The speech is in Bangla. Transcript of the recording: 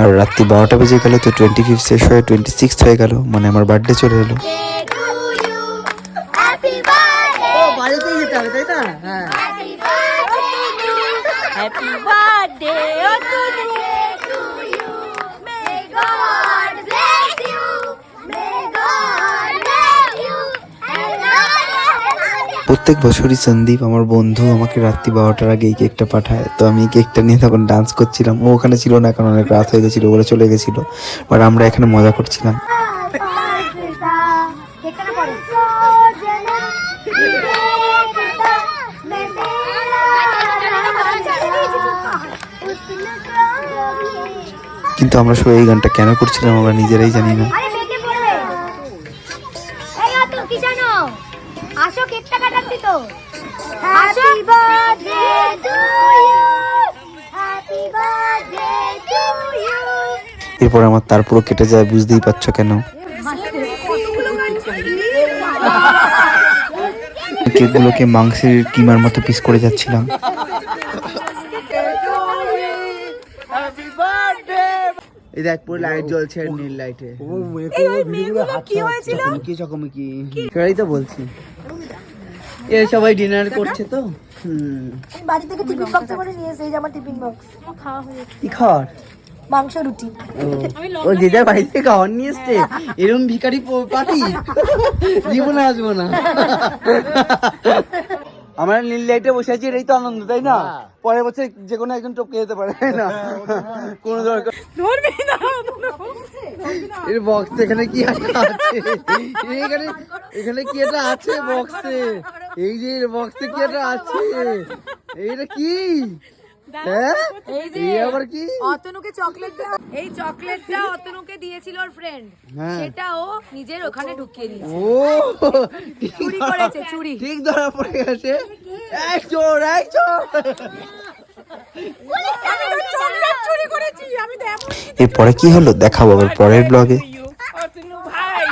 আর রাত্রি বারোটা বেজে গেল তো টোয়েন্টি ফিফ শেষ হয়ে টোয়েন্টি সিক্স হয়ে গেল মানে আমার বার্থডে চলে এলো। বাড়িতেই যেতে হবে তাই না হ্যাঁ. হ্যাপি বার্থডে প্রত্যেক বছরই সন্দীপ, আমার বন্ধু, আমাকে রাত্রি বারোটার আগে এই কেকটা পাঠায়। তো আমি কেকটা নিয়ে তখন ডান্স করছিলাম। ও ওখানে ছিল না, কারণ অনেক রাত হয়ে গেছিল, ওরা চলে গেছিল। বাট আমরা এখানে মজা করছিলাম। কিন্তু আমরা সবাই এই গানটা কেন করছিলাম আমরা নিজেরাই জানি না। আসো কেকটা কাটাচ্ছি তো। Happy birthday to you happy birthday to you এরপর আমার তার পুরো কেটে যায় বুঝতেই পারছ কেন? কেকগুলোকে মাংসের কিমার মতো পিস করে যাচ্ছিলাম। এই দেখ পুরো লাইট জ্বলছে আর নীল লাইটে কি হয়েছিল? চকমকি চকমকি। সেটাই তো বলছি। এ সবাই ডিনার করছে তো। হুম বাড়ি থেকে টিফিন বক্সে করে নিয়ে এসে এই যে আমার টিফিন বক্স খাওয়া হয়ে কি খাওয়ার? মাংস রুটি। ও ও যে যার বাড়ি থেকে খাওয়ার নিয়ে এসছে? এরকম ভিখারি পাতি জীবনে আসব না। আমরা নীল লাইটে বসে আছি এটাই তো আনন্দ তাই না? পরের বছর যে কোনো একজন টপকে যেতে পারে না? কোনো দরকার ধরবি না। এর বক্স এখানে কি আছে? এখানে এখানে কি একটা আছে বক্সে এই যে বক্সে কি একটা আছে। এইটা কি? হ্যাঁ? এই আবার কি? অতনুকে চকলেটটা এই চকলেটটা অতনুকে দিয়েছিল ওর ফ্রেন্ড হ্যাঁ। সেটা ও নিজের ওখানে ঢুকিয়ে দিয়েছে। ও ঠিক চুরি ধরা- করেছে, চুরি। ঠিক ধরা পড়ে গেছে। এক চোর এক চোর। এরপরে কি হলো? দেখাবো আবার পরের ব্লগে ভাই